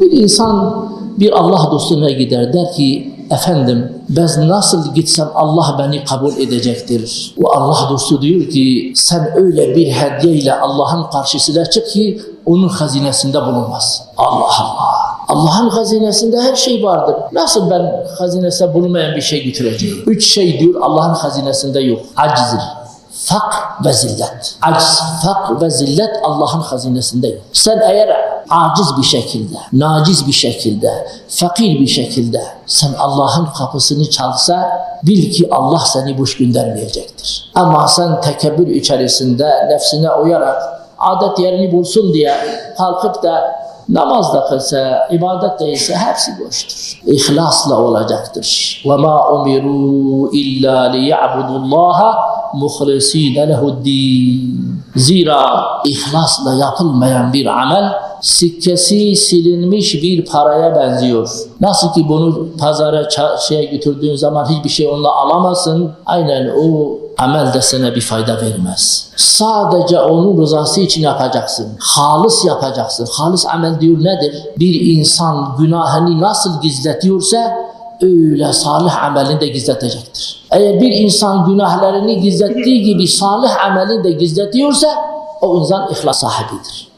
Bir insan bir Allah dostuna gider der ki efendim ben nasıl gitsem Allah beni kabul edecektir. O Allah dostu diyor ki sen öyle bir hediyeyle Allah'ın karşısına çık ki onun hazinesinde bulunmaz. Allah Allah. Allah'ın hazinesinde her şey vardır. Nasıl ben hazinesinde bulunmayan bir şey götüreceğim? Üç şey diyor Allah'ın hazinesinde yok. Acizdir. Fakr ve zillet. Aciz, fakr ve zillet Allah'ın hazinesinde yok. Sen eğer aciz bir şekilde, naciz bir şekilde, fakir bir şekilde sen Allah'ın kapısını çalsa bil ki Allah seni boş göndermeyecektir. Ama sen tekebbür içerisinde nefsine uyarak adet yerini bulsun diye kalkıp da namaz da kılsa, ibadet de ise hepsi boştur. İhlasla olacaktır. وَمَا أُمِرُوا إِلَّا لِيَعْبُدُوا اللّٰهَ مُخْلِص۪ينَ لَهُ الدِّينَ Zira ihlasla yapılmayan bir amel sikkesi silinmiş bir paraya benziyor. Nasıl ki bunu pazara şeye götürdüğün zaman hiçbir şey onunla alamazsın. Aynen o amel de sana bir fayda vermez. Sadece onun rızası için yapacaksın. Halis yapacaksın. Halis amel diyor nedir? Bir insan günahını nasıl gizletiyorsa öyle salih amelini de gizletecektir. Eğer bir insan günahlarını gizlettiği gibi salih amelini de gizletiyorsa o insan ihlas sahibidir.